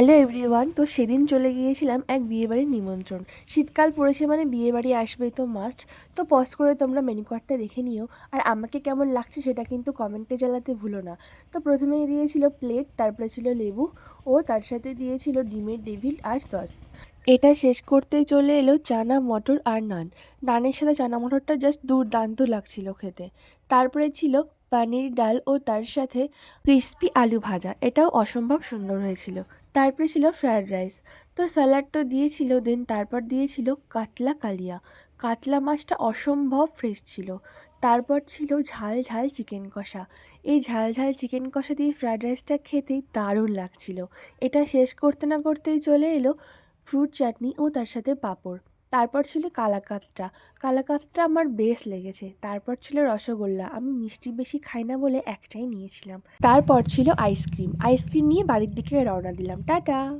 Hello everyone তো সেদিন চলে গিয়েছিলাম এক বিয়েবাড়ির নিমন্ত্রণ। শীতকাল পড়েছে মানে বিয়েবাড়ি আসবেই তো মাস্ট তো পজ করে তোমরা মেনু কার্ডটা দেখে নিও। আর আমাকে কেমন লাগছে সেটা কিন্তু কমেন্টে জ্বালাতে ভুলো না। তো প্রথমেই দিয়েছিল প্লেট তারপরে ছিল লেবু ও তার সাথে দিয়েছিল ডিমের ডেভিল আর সস এটা শেষ করতে চলে এলো চানা, মটর আর নান। নানের সাথে চানা, মটরটা জাস্ট দুর্দান্ত লাগছিল খেতে। তারপরে ছিল পানির ডাল ও তার সাথে ক্রিস্পি আলু ভাজা। এটাও অসম্ভব সুন্দর হয়েছিল। তারপরে ছিল ফ্রায়েড রাইস। তো স্যালাড তো দিয়েছিল দেন, তারপর দিয়েছিল কাতলা কালিয়া। কাতলা মাছটা অসম্ভব ফ্রেশ ছিল। তারপর ছিল ঝাল ঝাল চিকেন কষা। এই ঝাল ঝাল চিকেন কষা দিয়ে ফ্রায়েড রাইসটা খেতেই দারুণ লাগছিল। এটা শেষ করতে না করতেই চলে এলো ফ্রুট চাটনি ও তার সাথে পাঁপড়। তারপর ছিল কালাকাতটা। কালাকাতটা আমার বেশ লেগেছে। তারপর ছিল রসগোল্লা। আমি মিষ্টি বেশি খাই না বলে একটাই নিয়েছিলাম। তারপর ছিল আইসক্রিম আইসক্রিম নিয়ে বাড়ির দিকে রওনা দিলাম। টাটা!